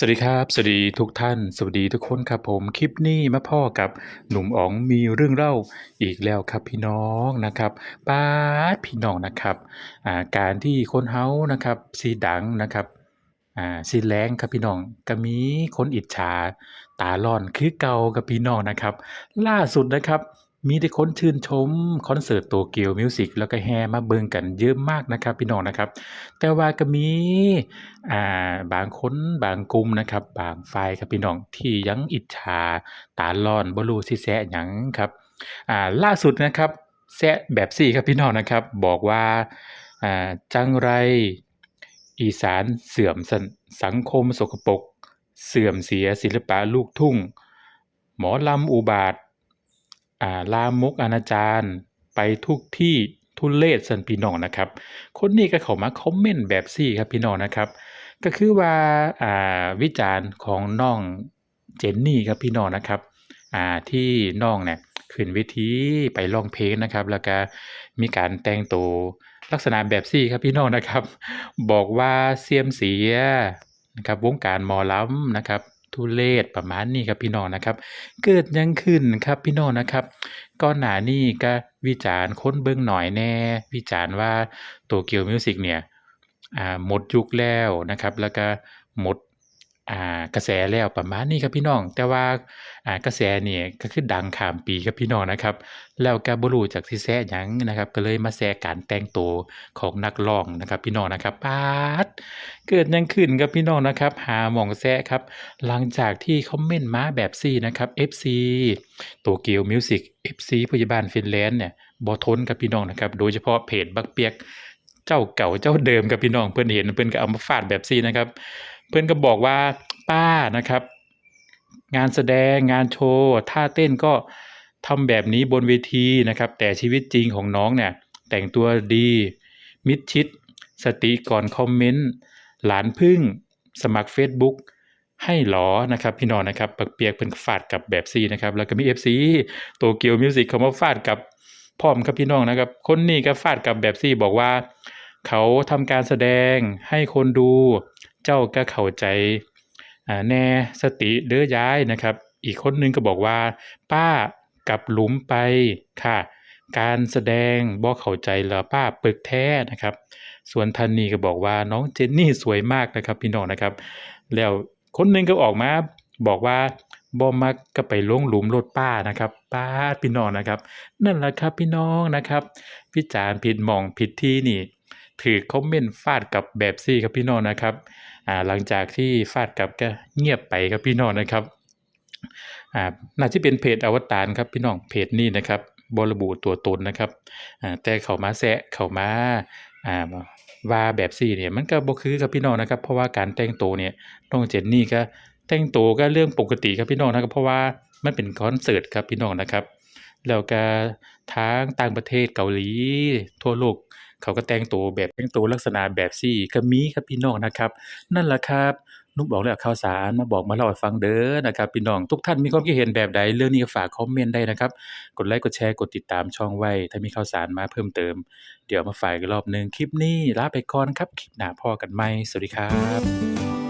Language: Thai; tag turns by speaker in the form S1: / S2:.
S1: สวัสดีครับ สวัสดีทุกท่าน สวัสดีทุกคนครับผมคลิปนี้มาพ่อกับหนุ่มอ๋องมีเรื่องเล่าอีกแล้วครับพี่น้องนะครับป๊าพี่น้องนะครับอ่าการที่คนเฮานะครับสิดังนะครับอ่าสิแรงครับพี่น้องก็มีคนอิจฉาตาร้อนคือเก่าครับพี่น้องนะครับ ล่าสุดนะครับ มีแต่คนชื่นชมคอนเสิร์ต Tokyo Music แล้วก็แห่มาเบิ่งกันเยอะมากนะครับ พี่น้องนะครับ แต่ว่าก็มีอ่าบางคนบางกลุ่มนะครับ บางฝ่ายครับพี่น้องที่ยังอิจฉาตาร้อนบ่รู้สิแซะหยังครับอ่าล่าสุดนะครับแซะแบบซี่ครับพี่น้องนะครับ บอกว่าอ่าจังไรอีสานเสื่อมส,สังคมสกปรกเสื่อมเสียศิลปะลูกทุ่ง หมอลำอุบาท ลามกอนาจารไปทุกที่ทุเลศสันพี่น้องนะครับ คนนี้ก็เข้ามาคอมเมนต์แบบซี่ครับพี่น้องนะครับ ก็คือว่าอ่าวิจารณ์ของน้องเจนนี่ครับพี่น้องนะครับอ่าที่น้องเนี่ยขึ้นเวทีไปร้องเพลงนะครับ แล้วก็มีการแต่งตัวลักษณะแบบซี่ครับพี่น้องนะครับ บอกว่าเสียมเสียนะครับวงการมอลำนะครับ ทุเลศประมาณนี้ครับพี่น้องนะครับ เกิดยังขึ้นครับพี่น้องนะครับก็หน้านี่ก็วิจารณ์ค้นเบื้องหน่อยแน่ วิจารณ์ว่าโตเกียวมิวสิกเนี่ยหมดยุคแล้วนะครับ แล้วก็หมด กระแสแล้วประมาณนี้ครับพี่น้อง แต่ว่ากระแสนี่ก็คือดังข้ามปีครับพี่น้องนะครับ แล้วก็บรูจักสิแซะหยังนะครับ ก็เลยมาแซะการแต่งตัวของนักร้องนะครับพี่น้องนะครับปาดเกิดยังขึ้นครับพี่น้องนะครับ หาหมองแซะครับ หลังจากที่คอมเมนต์มาแบบซี่นะครับ FC Tokyo Music FC พยาบาลฟินแลนด์เนี่ยบ่ทนครับพี่น้องนะครับ โดยเฉพาะเพจบักเปียก เจ้าเก่าเจ้าเดิมครับพี่น้องเพิ่อนเห็นเพิ่อนก็เอามาฟาดแบบซี่นะครับ เพิ่อนก็บอกว่าป้านะครับ งานแสดงงานโชว์ท่าเต้นก็ทำแบบนี้บนเวทีนะครับ แต่ชีวิตจริงของน้องเนี่ย แต่งตัวดี มิดชิด สติก่อนคอมเมนต์ หลานพึ่ง สมัคร Facebook ให้หรอนะครับ พี่น้องนะครับปักเปียกเพิ่นฟาดกับแบบซีนะครับ แล้วก็มี FC Tokyo Music เขามาฟาดกับพร้อมครับพี่น้องนะครับ คนนี้ก็ฟาดกับแบบซี่บอกว่า เขาทำการแสดงให้คนดู เจ้าก็เข้าใจแน่สติเด้อย้ายนะครับ อีกคนหนึงก็บอกว่า ป้ากับหลุมไปค่ะ การแสดงบ่เข้าใจเหรอป้าปึกแท้นะครับ ส่วนท่านนี้ก็บอกว่าน้องเจนนี่สวยมากนะครับพี่น้องนะครับ แล้วคนหนึงก็ออกมาบอกว่าบ่มักก็ไปลงหลุมรถป้านะครับ ป้าพี่น้องนะครับ นั่นแหละครับพี่น้องนะครับวิจารณ์ผิดมองผิดที่นี่ ถือคอมเมนต์ฟาดกลับแบบซี่ครับพี่น้องนะครับอ่าหลังจากที่ฟาดกลับก็เงียบไปครับพี่น้องนะครับอ่าน่าจะเป็นเพจอวตารครับพี่น้องเพจนี้นะครับบระบุตัวตนนะครับอ่าแต่เขามาแซะเขามาอ่าว่าแบบซี่เนี่ยมันก็บ่คือครับพี่น้องนะครับเพราะว่าการแต่งตัวเนี่ยน้องเจนนี่ก็แต่งตัวก็เรื่องปกติครับพี่น้องนะครับเพราะว่ามันเป็นคอนเสิร์ตครับพี่น้องนะครับแล้วก็ทางต่างประเทศเกาหลีทั่วโลก เขาก็แต่งตัวแบบแต่งตัวลักษณะแบบซี่ก็มีครับพี่น้องนะครับ นั่นแหละครับนุกบอกแล้วข่าวสารมาบอกมาเล่าให้ฟังเด้อนะครับพี่น้องทุกท่านมีความคิดเห็นแบบใดเรื่องนี้ก็ฝากคอมเมนต์ได้นะครับ กดไลค์กดแชร์กดติดตามช่องไว้ ถ้ามีข่าวสารมาเพิ่มเติม เดี๋ยวมาฝ่ากอีกรอบหนึ่งคลิปนี้ลาไปก่อนครับคลิปหน้าพอกันใหม่สวัสดีครับ